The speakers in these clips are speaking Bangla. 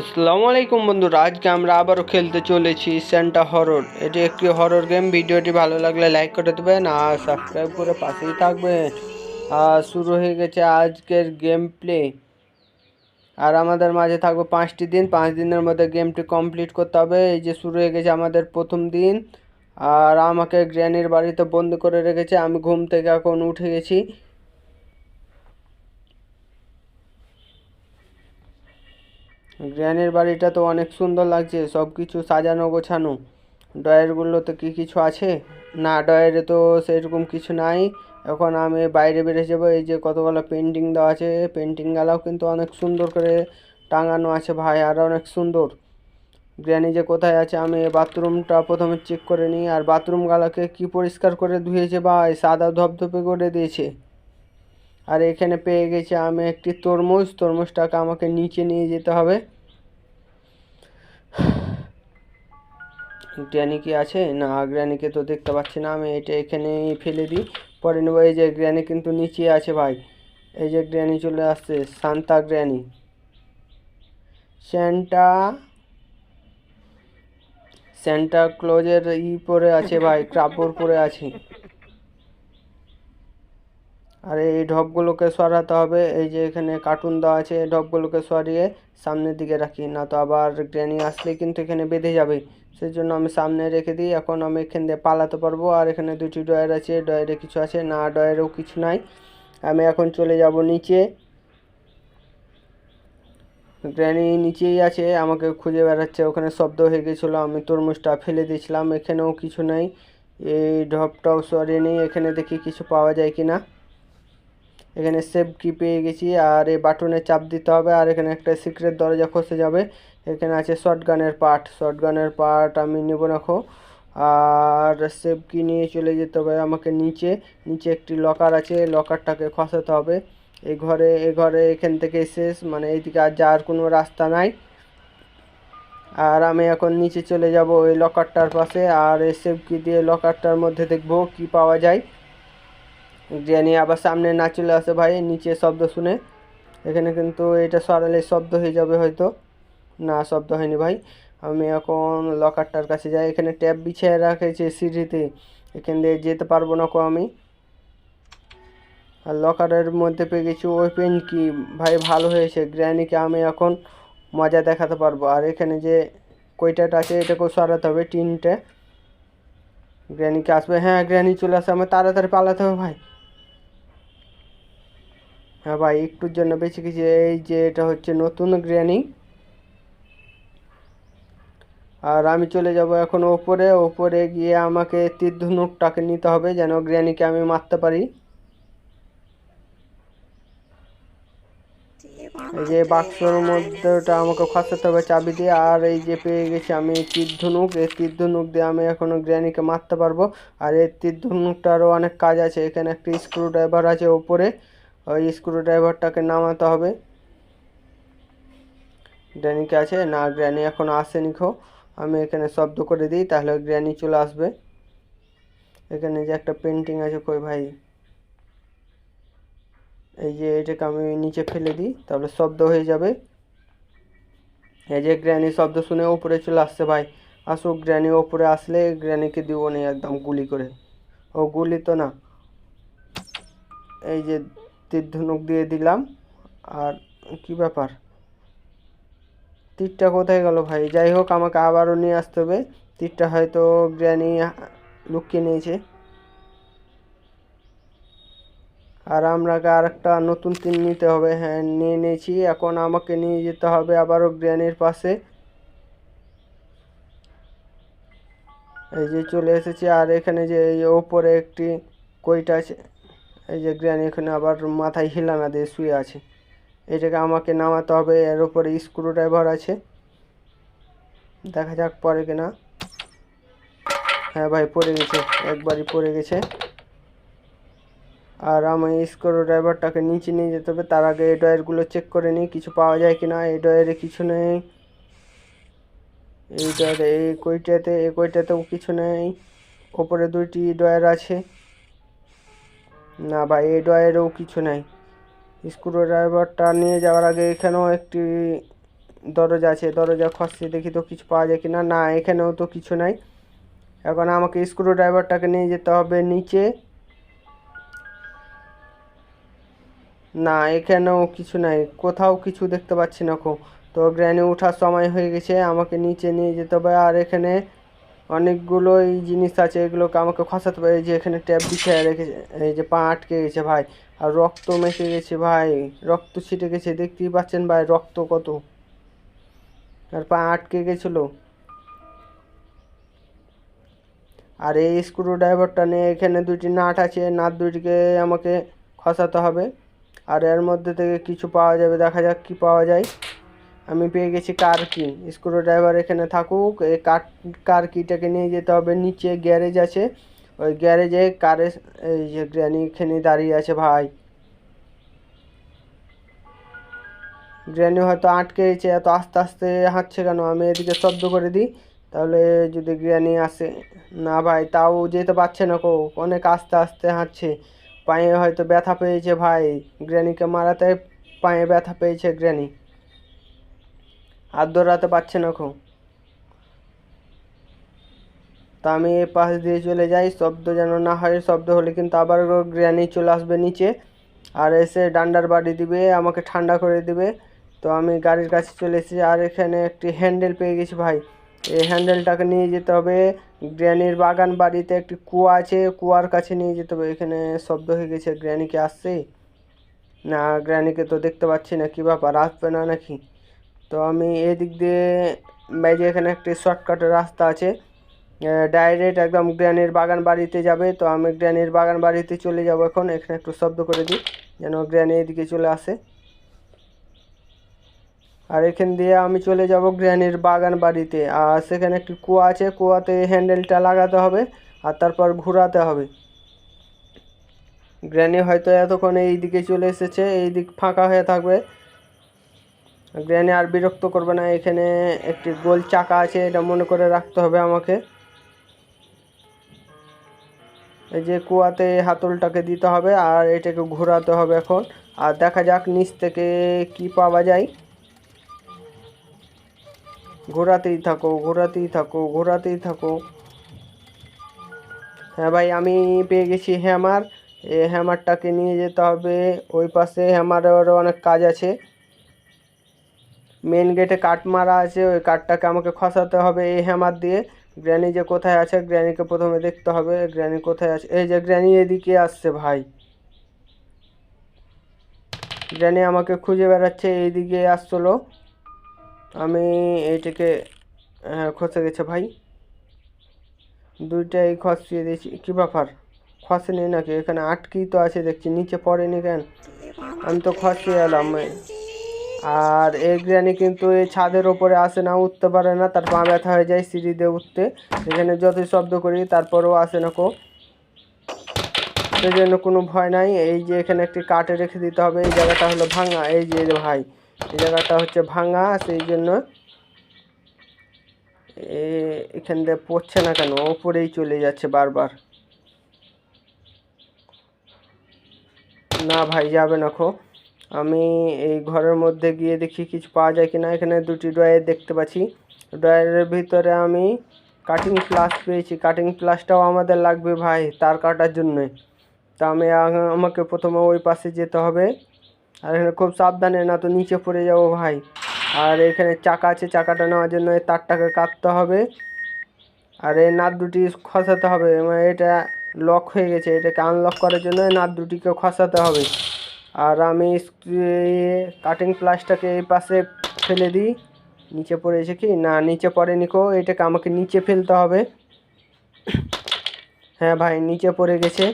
আসসালামু আলাইকুম বন্ধুরা, আজকে আমরা আবারও খেলতে চলেছি সেন্টা হরর এটি একটি হরর গেম ভিডিওটি ভালো লাগলে লাইক করে দেবেন আর সাবস্ক্রাইব করে পাশেই থাকবেন। আর শুরু হয়ে গেছে আজকের গেম প্লে আর আমাদের মাঝে থাকবে পাঁচটি দিন, পাঁচ দিনের মধ্যে গেমটি কমপ্লিট করতে হবে। এই যে শুরু হয়ে গেছে আমাদের প্রথম দিন। আর আমাকে গ্র্যানির বাড়িতে বন্দি করে রেখেছে, আমি ঘুম থেকে এখন উঠে গেছি। গ্র্যানের বাড়িটা তো অনেক সুন্দর লাগছে সব কিছু সাজানো গোছানো। ডয়ারগুলোতে কি কিছু আছে? না ডয়ারে তো সেরকম কিছু নাই। এখন আমি বাইরে বেরিয়ে যাব, এই যে কতগুলো পেন্টিং দেওয়া আছে পেন্টিংগুলোও কিন্তু অনেক সুন্দর করে টাঙানো আছে ভাই, আর অনেক সুন্দর। গ্র্যানি যে কোথায় আছে, আমি বাথরুমটা প্রথমে চেক করে নিই, আর বাথরুমগুলোকে কি পরিষ্কার করে ধুয়েছে ভাই, সাদা ধপধপে করে দিয়েছে। আর এখানে পেয়ে গেছি আমি একটি তরমুজ। তরমুজটাকে আমাকে নিচে নিয়ে যেতে হবে। গ্র্যানি কি আছে? না, গ্র্যানিকে তো দেখতে পাচ্ছি না। আমি এটা এখানেই ফেলে দিই। পরে নেব। এই যে গ্র্যানি কিন্তু নিচে আছে ভাই। এই যে গ্র্যানি চলে আসছে, সান্তা গ্র্যানি। স্যান্টা স্যান্টা ক্লোজের ই পরে আছে ভাই কাপড় পরে আছে। আর এই ঢপগুলোকে সরাতে হবে। এই যে এখানে কার্টুন দেওয়া আছে, এই ঢপগুলোকে সরিয়ে সামনের দিকে রাখি না তো আবার গ্র্যানি আসলে কিন্তু এখানে বেঁধে যাবে। সেই জন্য আমি সামনে রেখে দিই। এখন আমি এখান দিয়ে পালাতে পারব। আর এখানে দুটি ডয়ার আছে ডয়ারে কিছু আছে, না ডয়ারেও কিছু নাই। আমি এখন চলে যাব নিচে। গ্র্যানি নিচেই আছে, আমাকে খুঁজে বেড়াচ্ছে। ওখানে শব্দ হয়ে গেছিল, আমি তরমুজটা ফেলে দিয়েছিলাম। এখানেও কিছু নেই। এই ঢপটাও সরিয়ে নিই। এখানে দেখি কিছু পাওয়া যায় কি না এখানে সেভ কি পেয়ে গেছি, আর এই বাটনে চাপ দিতে হবে, আর এখানে একটা সিক্রেট দরজা খসে যাবে। এখানে আছে শর্ট গানের পার্ট শর্ট গানের পার্ট আমি নেব রাখো আর সেভ কি নিয়ে চলে যেতে হবে আমাকে নিচে। নিচে একটি লকার আছে লকারটাকে খসাতে হবে। এই ঘরে এই ঘরে এখান থেকে শেষ মানে এইদিকে আর যাওয়ার কোনো রাস্তা নাই। আর আমি এখন নিচে চলে যাব ওই লকারটার পাশে, আর এই সেভ কি দিয়ে লকারটার মধ্যে দেখব কি পাওয়া যায়। গ্র্যানি আবার সামনে না চলে আসে ভাই, নিচে শব্দ শুনে। এখানে কিন্তু এটা সরালে শব্দ হয়ে যাবে হয়তো। না, শব্দ হয়নি ভাই। আমি এখন লকারটার কাছে যাই। এখানে ট্যাব বিছিয়ে রাখেছে সিঁড়িতে। এখান দিয়ে যেতে পারব না কো আমি। আর লকারের মধ্যে পেয়ে গেছি ওপেন কি ভাই, ভালো হয়েছে। গ্র্যানিকে আমি এখন মজা দেখাতে পারব। আর এখানে যে কইটাটা আছে, এটাকেও সরাতে হবে টিনটা গ্র্যানিকে আসবে। হ্যাঁ গ্র্যানি চলে আসে। আমার তাড়াতাড়ি পালাতে হবে ভাই। হ্যাঁ ভাই, একটুর জন্য বেঁচে গেছি এই যে এটা হচ্ছে নতুন গ্র্যানি আর আমি চলে যাব এখন ওপরে ওপরে গিয়ে আমাকে তীর ধনুকটাকে নিতে হবে যেন গ্র্যানিকে আমি মারতে পারি। এই যে বাক্সর মধ্যেটা আমাকে খসাতে হবে চাবি দিয়ে, আর এই যে পেয়ে গেছি আমি তীর ধনুক এই তীর ধনুক দিয়ে আমি এখনও গ্র্যানিকে মারতে পারব। আর এই তীরধনুকটারও অনেক কাজ আছে, এখানে একটা স্ক্রু ড্রাইভার আছে ওপরে। ওই স্ক্রু ড্রাইভারটাকে নামাতে হবে। গ্র্যানিকে আছে? না গ্র্যানি এখন আসেনি খো। আমি এখানে শব্দ করে দিই, তাহলে গ্র্যানি চলে আসবে। এখানে যে একটা পেন্টিং আছে কই ভাই। এই যে এটাকে আমি নিচে ফেলে দিই, তাহলে শব্দ হয়ে যাবে। এই যে গ্র্যানি শব্দ শুনে ওপরে চলে আসছে ভাই। আসুক গ্র্যানি ওপরে আসলে গ্র্যানিকে দিব নি একদম গুলি করে। ও গুলি তো না। এই যে তীর ধনুক দিয়ে দিলাম। আর কি ব্যাপার? তীরটা কোথায় গেল ভাই? যাই হোক, আমাকে আবারও নিয়ে আসতে হবে। তীরটা হয়তো গ্র্যানি লুকিয়ে নিয়েছে। আর আমরাকে আর একটা নতুন তীর নিতে হবে। হ্যাঁ নিয়ে নিয়েছি। এখন আমাকে নিয়ে যেতে হবে আবারও গ্র্যানির পাশে। এই যে চলে এসেছি। আর এখানে যে এই ওপরে একটি কইটা আছে এই যে গ্র্যানি এখানে আবার মাথায় হিলানা দিয়ে শুয়ে আছে। এটাকে আমাকে নামাতে হবে, এর উপরে স্ক্রু ড্রাইভার আছে। দেখা যাক পরে কিনা। হ্যাঁ ভাই, পড়ে গেছে, একবারই পড়ে গেছে। আর আমি স্ক্রু ড্রাইভারটাকে নিচে নিয়ে যেতে হবে, তার আগে এই ডয়ারগুলো চেক করে নিই, কিছু পাওয়া যায় কি না এই ডয়ারে কিছু নেই। এই ডয়ারে এই কইটাতে, এই কইটাতেও কিছু নেই। ওপরে দুইটি ডয়ার আছে। না এই ডয়ারেও কিছু নাই। স্ক্রু ড্রাইভারটা নিয়ে যাওয়ার আগে এখানেও একটি দরজা আছে, দরজা খসছে, দেখি তো কিছু পাওয়া যায় কিনা। না, এখানেও তো কিছু নাই। এখন আমাকে স্ক্রু ড্রাইভারটাকে নিয়ে যেতে হবে নিচে। না, এখানেও কিছু নাই, কোথাও কিছু দেখতে পাচ্ছি না কো। তো গ্র্যানি ওঠার সময় হয়ে গেছে, আমাকে নিচে নিয়ে যেতে হবে। আর এখানে অনেকগুলোই জিনিস আছে, এগুলোকে আমাকে খসাতে এই যে এখানে ট্যাপ বিছিয়ে রেখেছে এই যে পা আটকে গেছে ভাই। আর রক্ত মেখে গেছে ভাই, রক্ত ছিটে গেছে, দেখতেই পাচ্ছেন ভাই রক্ত কত। আর পা আটকে গেছিল। আর এই স্ক্রু ড্রাইভারটা নিয়ে এখানে দুইটি নাট আছে নাট দুইটিকে আমাকে খসাতে হবে। আর এর মধ্যে থেকে কিছু পাওয়া যাবে, দেখা যাক কি পাওয়া যায়। আমি পেয়ে গেছি কার কি স্ক্রু ড্রাইভার এখানে থাকুক এই কার কার কিটাকে নিয়ে যেতে হবে, নিচে গ্যারেজ আছে। ওই গ্যারেজে কারের এই যে গ্র্যানি এখানে দাঁড়িয়ে আছে ভাই। গ্র্যানি হয়তো আটকে গেছে, এত আস্তে আস্তে হাঁটছে কেন? আমি এদিকে শব্দ করে দিই। তাহলে যদি গ্র্যানি আসে, না ভাই, তাও যেতে পারছে না কো, অনেক আস্তে আস্তে হাঁটছে। পায়ে হয়তো ব্যথা পেয়েছে ভাই। গ্র্যানিকে মারাতে পায়ে ব্যথা পেয়েছে গ্র্যানি আর দৌড়াতে পারছে না কো তা আমি এ পাশ দিয়ে চলে যাই, শব্দ যেন না হয়, শব্দ হলে কিন্তু আবার গ্র্যানি চলে আসবে নিচে আর এসে ডান্ডার বাড়ি দিবে, আমাকে ঠান্ডা করে দিবে। তো আমি গাড়ির কাছে চলে এসেছি আর এখানে একটি হ্যান্ডেল পেয়ে গেছি ভাই। এই হ্যান্ডেলটাকে নিয়ে যেতে হবে। গ্র্যানির বাগান বাড়িতে একটি কুয়া আছে, কুয়ার কাছে নিয়ে যেতে হবে। এখানে শব্দ হয়ে গেছে, গ্র্যানিকে আসছে। না, গ্র্যানিকে তো দেখতে পাচ্ছি না, কী ব্যাপার, আসবে না নাকি? তো আমি এদিক দিয়ে বাইরে এখানে একটি শর্টকাটের রাস্তা আছে ডাইরেক্ট একদম গ্র্যানির বাগান বাড়িতে যাবে। তো আমি গ্র্যানির বাগান বাড়িতে চলে যাব এখন। এখানে একটু শব্দ করে দিই, যেন গ্র্যানি এদিকে চলে আসে। আর এখান দিয়ে আমি চলে যাব গ্র্যানির বাগান বাড়িতে। আর সেখানে একটি কুয়া আছে, কুয়াতে হ্যান্ডেলটা লাগাতে হবে আর তারপর ঘোরাতে হবে। গ্র্যানি হয়তো এতক্ষণ এই দিকে চলে এসেছে এই দিক ফাঁকা হয়ে থাকবে। গ্র্যানি আর বিরক্ত করবে না, এখানে একটি গোল চাকা আছে, এটা মনে করে রাখতে হবে আমাকে। এই যে কুয়াতে হাতলটাকে দিতে হবে আর এটাকে ঘোরাতে হবে এখন। আর দেখা যাক নিচ থেকে কি পাওয়া যায়। ঘোরাতেই থাকো ঘোরাতেই থাকো ঘোরাতেই থাকো। হ্যাঁ ভাই, আমি পেয়ে গেছি হ্যামার। এই হ্যামারটাকে নিয়ে যেতে হবে, ওই পাশে হ্যামারেরও অনেক কাজ আছে। মেন গেটে কাঠ মারা আছে, ওই কাঠটাকে আমাকে খসাতে হবে এই হ্যামার দিয়ে। গ্র্যানি যে কোথায় আছে গ্র্যানিকে প্রথমে দেখতে হবে গ্র্যানি কোথায় আছে? এই যে গ্র্যানি এদিকে আসছে ভাই। গ্র্যানি আমাকে খুঁজে বেড়াচ্ছে, এইদিকে আসছিল আমি এইটাকে হ্যাঁ খসে গেছে ভাই। দুইটাই খসিয়ে দিয়েছি। কী ব্যাপার? খসেনি নাকি? এখানে আটকেই তো আছে, দেখছি। নিচে পড়েনি কেন? আমি তো খসিয়ে এলাম। আর এই গ্রানি কিন্তু এই ছাদের ওপরে আসে না, উঠতে পারে না। তার পা ব্যথা হয়ে যায় সিঁড়ি দিয়ে উঠতে। এখানে যতই শব্দ করি, তারপরেও আসে না কো। সেই জন্য কোনো ভয় নাই। এই যে এখানে একটি কাঠে রেখে দিতে হবে। এই জায়গাটা হলো ভাঙা। এই যে ভাই, এই জায়গাটা হচ্ছে ভাঙা। সেই জন্য এখান দিয়ে পড়ছে না কেন? ওপরেই চলে যাচ্ছে বারবার। না ভাই, যাবে না খো আমি এই ঘরের মধ্যে গিয়ে দেখি কিছু পাওয়া যায় কিনা। এখানে দুটি ড্রয়ার দেখতে পাচ্ছি। ড্রয়ারের ভিতরে আমি কাটিং প্লাস পেয়েছি। কাটিং প্লাসটাও আমাদের লাগবে ভাই, তার কাটার জন্যে। তা আমি আমাকে প্রথমে ওই পাশে যেতে হবে। আর এখানে খুব সাবধানে, না তো নিচে পড়ে যাব ভাই। আর এখানে চাকা আছে, চাকাটা নেওয়ার জন্য এই তারটাকে কাটতে হবে। আর এই নাট দুটি খসাতে হবে। মানে এটা লক হয়ে গেছে। এটাকে আনলক করার জন্য নাট দুটিকে খসাতে হবে। আর আমি কাটিং প্লাসটাকে এই পাশে ফেলে দিই। নিচে পড়েছে কি? না, নিচে পড়ে নিকো এটাকে আমাকে নিচে ফেলতে হবে। হ্যাঁ ভাই, নিচে পড়ে গেছে।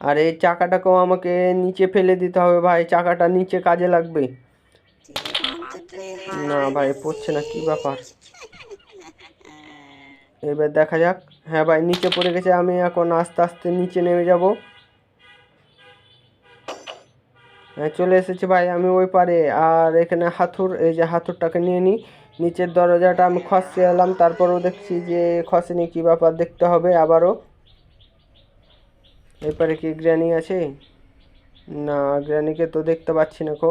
আর এই চাকাটাকেও আমাকে নিচে ফেলে দিতে হবে ভাই, চাকাটা নিচে কাজে লাগবে। না ভাই, পড়ছে না, কি ব্যাপার? এবার দেখা যাক। হ্যাঁ ভাই, নিচে পড়ে গেছে, আমি এখন আস্তে আস্তে নিচে নেমে যাব হ্যাঁ চলে এসেছি ভাই, আমি ওই পারে। আর এখানে হাতুর, এই যে হাতুরটাকে নিয়ে নিই নিচের দরজাটা আমি খসে এলাম, তারপরেও দেখছি যে খসেনি, কী ব্যাপার দেখতে হবে আবারও। এরপরে কি গ্র্যানি আছে? না, গ্র্যানিকে তো দেখতে পাচ্ছি না কো।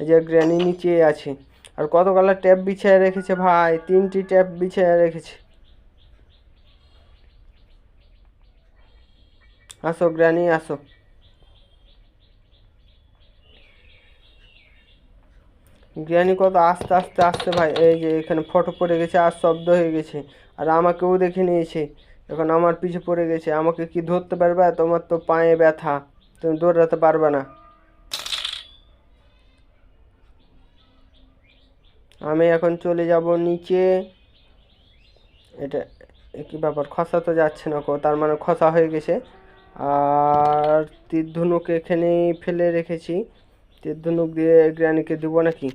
এই যে গ্র্যানি নিচে আছে। আর কত কালার ট্যাপ বিছিয়ে রেখেছে ভাই, তিনটি ট্যাপ বিছিয়ে রেখেছে। আসো গ্র্যানি, আসো। জ্ঞানী কত আস্তে আস্তে আস্তে ভাই, এই যে এখানে ফটো পড়ে গেছে আর শব্দ হয়ে গেছে। আর আমাকেও দেখে নিয়েছে। এখন আমার পিছে পড়ে গেছে। আমাকে কি ধরতে পারবে? তোমার তো পায়ে ব্যথা। তুমি দৌড়াতে পারবে না। আমি এখন চলে যাব নিচে। এটা কি ব্যাপার? খসা তো যাচ্ছে না কো, তার মানে খসা হয়ে গেছে। আর তীর ধনুক এখানেই ফেলে রেখেছি। তীর ধনুক দিয়ে গ্র্যানিকে দেবো নাকি?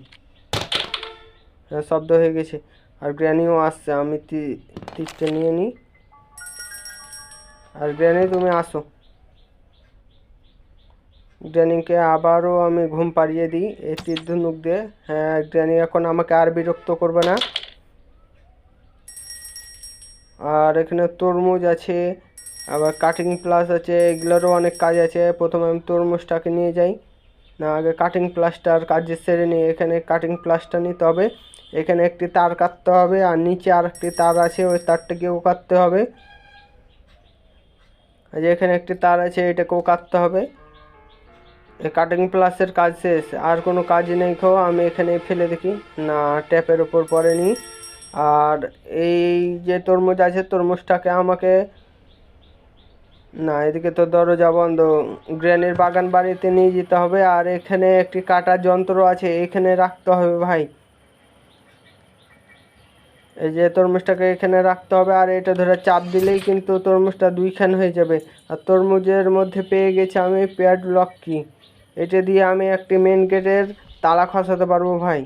হ্যাঁ শব্দ হয়ে গেছে। আর গ্র্যানিও আসছে, আমি তীরটা নিয়ে নিই। আর গ্র্যানি তুমি আসো। গ্র্যানিকে আবারও আমি ঘুম পাড়িয়ে দিই, এই তীর ধনুক দিয়ে। হ্যাঁ গ্র্যানি এখন আমাকে আর বিরক্ত করবে না। আর এখানে তরমুজ আছে, আবার কাটিং প্লাস আছে, এগুলোরও অনেক কাজ আছে। প্রথমে আমি তরমুজটাকে নিয়ে যাই। না, আগে কাটিং প্লাস্টার কাজ সেরে নিই এখানে কাটিং প্লাসটা নিতে হবে। এখানে একটি তার কাটতে হবে আর নিচে আর একটি তার আছে, ওই তারটাকেও কাটতে হবে। যে এখানে একটি তার আছে, এটাকেও কাটতে হবে। কাটিং প্লাসের কাজ শেষ, আর কোনো কাজ নেই খো, আমি এখানে ফেলে দেখি। না, ট্যাপের ওপর পড়েনি। আর এই যে তরমুজ আছে, তরমুজটাকে আমাকে না, এদিকে তো দরজা বন্ধ। গ্রেনের বাগান বাড়িতে নিয়ে যেতে হবে, আর এখানে একটি কাটার যন্ত্র আছে, এখানে রাখতে হবে ভাই। এই যে তরমুজটাকে এখানে রাখতে হবে, আর এটা ধরে চাপ দিলেই কিন্তু তরমুজটা দুইখান হয়ে যাবে। আর তরমুজের মধ্যে পেয়ে গেছি আমি প্যাড লক কি? এটা দিয়ে আমি একটি মেন গেটের তালা খসাতে পারব ভাই।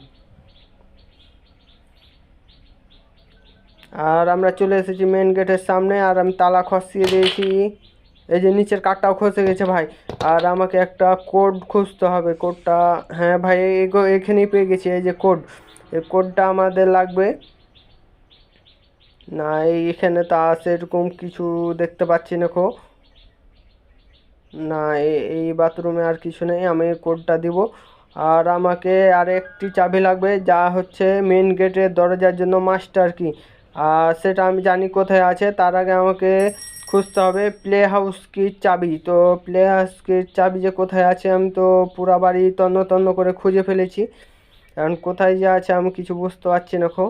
আর আমরা চলে এসেছি মেন গেটের সামনে, আর আমি তালা খসিয়ে দিয়েছি। এই যে নিচের কাঠটাও খসে গেছে ভাই। আর আমাকে একটা কোড খুঁজতে হবে। কোডটা হ্যাঁ ভাই এগো, এখানেই পেয়ে গেছি। এই যে কোড এই কোডটা আমাদের লাগবে। না এখানে তা সেরকম কিছু দেখতে পাচ্ছি না খো না এই বাথরুমে আর কিছু নেই। আমি কোডটা দিব। আর আমাকে আর একটি চাবি লাগবে, যা হচ্ছে মেন গেটের দরজার জন্য মাস্টার কি আর সেটা আমি জানি কোথায় আছে। তার আগে আমাকে খুঁজতে হবে। প্লে হাউস কির চাবি? তো প্লে হাউস কির চাবি যে কোথায় আছে আমি তো পুরা বাড়ি তন্ন তন্ন করে খুঁজে ফেলেছি। কারণ কোথায় যে আছে আমি কিছু বুঝতে পারছি না খো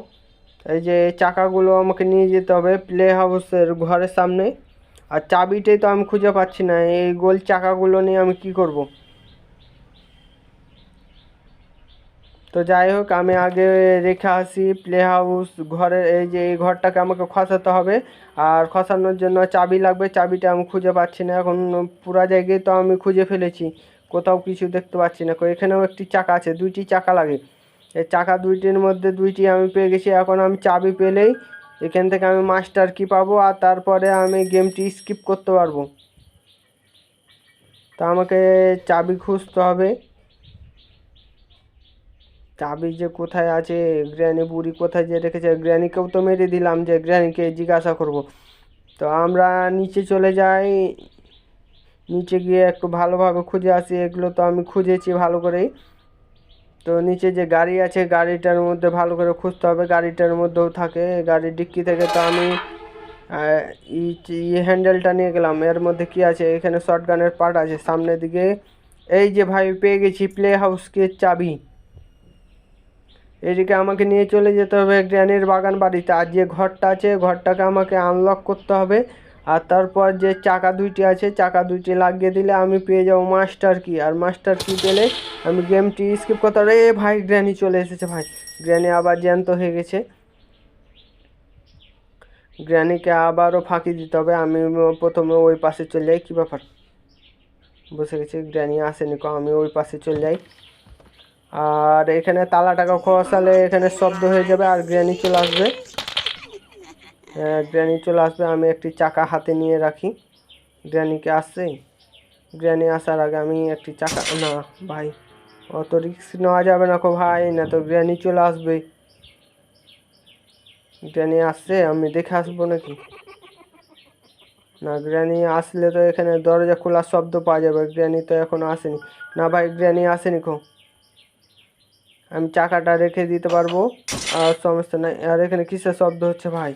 এই যে চাকাগুলো আমাকে নিয়ে যেতে হবে প্লে হাউসের ঘরের সামনে। আর চাবিটাই তো আমি খুঁজে পাচ্ছি না। এই গোল চাকাগুলো নিয়ে আমি কি করব? তো যাই হোক, আমি আগে রেখে আসি প্লে হাউস ঘরের, এই যে এই ঘরটাকে আমাকে খসাতে হবে। আর খসানোর জন্য চাবি লাগবে, চাবিটা আমি খুঁজে পাচ্ছি না। এখন পুরা জায়গায় তো আমি খুঁজে ফেলেছি, কোথাও কিছু দেখতে পাচ্ছি না। এখানেও একটি চাকা আছে, দুইটি চাকা লাগে। এই চাকা দুইটির মধ্যে দুইটি আমি পেয়ে গেছি। এখন আমি চাবি পেলেই এখান থেকে আমি মাস্টার কি পাবো আর তারপরে আমি গেমটি স্কিপ করতে পারব। তা আমাকে চাবি খুঁজতে হবে। চাবি যে কোথায় আছে, গ্র্যানি বুড়ি কোথায় যে রেখেছে, গ্র্যানিকেও তো মেরে দিলাম যে গ্র্যানিকে জিজ্ঞাসা করব। তো আমরা নিচে চলে যাই। নিচে গিয়ে একটু ভালোভাবে খুঁজে আসি, এগুলো তো আমি খুঁজেছি ভালো করেই। তো নিচে যে গাড়ি আছে, গাড়িটার মধ্যে ভালো করে খুঁজতে হবে, গাড়িটার মধ্যেও থাকে, গাড়ির ডিক্কি থেকে তো আমি ই হ্যান্ডেলটা নিয়ে গেলাম। এর মধ্যে কি আছে? এখানে শর্টগানের পার্ট আছে, সামনের দিকে। এই যে ভাই, পেয়ে গেছি প্লে হাউসকে চাবি। এদিকে আমাকে নিয়ে চলে যেতে হবে গ্র্যানির বাগান বাড়িতে। আর যে ঘরটা আছে, ঘরটাকে আমাকে আনলক করতে হবে। আর তারপর যে চাকা দুইটি আছে, চাকা দুইটি লাগিয়ে দিলে আমি পেয়ে যাব মাস্টার কি আর মাস্টার কি পেলে আমি গেমটি স্কিপ করতে পারব এ ভাই গ্র্যানি চলে এসেছে ভাই। গ্র্যানি আবার জ্যান্ত হয়ে গেছে। গ্র্যানিকে আবারও ফাঁকি দিতে হবে। আমি প্রথমে ওই পাশে চলে যাই। কী ব্যাপার? বসে গেছি গ্র্যানি আসেনি কো? আমি ওই পাশে চলে যাই। আর এখানে তালা টাকা খসালে এখানে শব্দ হয়ে যাবে আর গ্র্যানি চলে আসবে। গ্র্যানি চলে আসবে, আমি একটি চাকা হাতে নিয়ে রাখি। গ্র্যানিকে আসছে? গ্র্যানি আসার আগে আমি একটি চাকা, না, ভাই, অত রিস্ক নেওয়া যাবে না কো ভাই, না তো গ্র্যানি চলে আসবে। গ্র্যানি আসছে, আমি দেখে আসব নাকি? না গ্র্যানি আসলে তো এখানে দরজা খোলার শব্দ পাওয়া যাবে গ্র্যানি তো এখনও আসেনি। না ভাই গ্র্যানি আসেনি কো। আমি চাকাটা রেখে দিতে পারব। আর সমস্যা নাই। আর এখানে কিসের শব্দ হচ্ছে ভাই?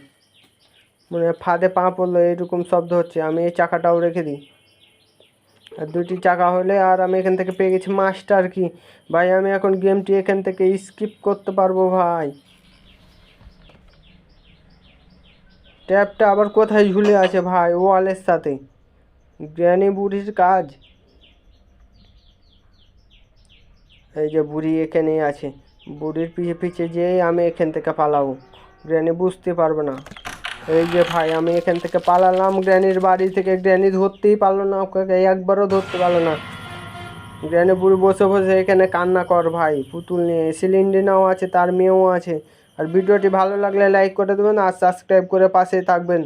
মানে ফাঁদে পা পড়ল এরকম শব্দ হচ্ছে। আমি এই চাকাটাও রেখে দিই। আর দুটি চাকা হলে আর আমি এখান থেকে পেয়ে গেছি মাস্টার কি? ভাই, আমি এখন গেমটি এখান থেকে স্কিপ করতে পারব ভাই। ট্যাপটা আবার কোথায় ঝুলে আছে ভাই? ওয়ালের সাথে। গ্র্যানি বুড়ির কাজ। এই যে বুড়ি এখানেই আছে। বুড়ির পিছে পিছে যেয়ে আমি এখান থেকে পালাবো, গ্র্যানি বুঝতে পারবে না। এই যে ভাই, আমি এখান থেকে পালালাম, গ্র্যানির বাড়ি থেকে গ্র্যানি ধরতেই পারল না, ওকে একবারও ধরতে পারল না। গ্র্যানি বুড়ি বসে বসে এখানে কান্না কর ভাই, পুতুল নিয়ে সিলিন্ডিনাও আছে, তার মেয়েও আছে। আর ভিডিওটি ভালো লাগলে লাইক করে দেবেন, আর সাবস্ক্রাইব করে পাশে থাকবেন।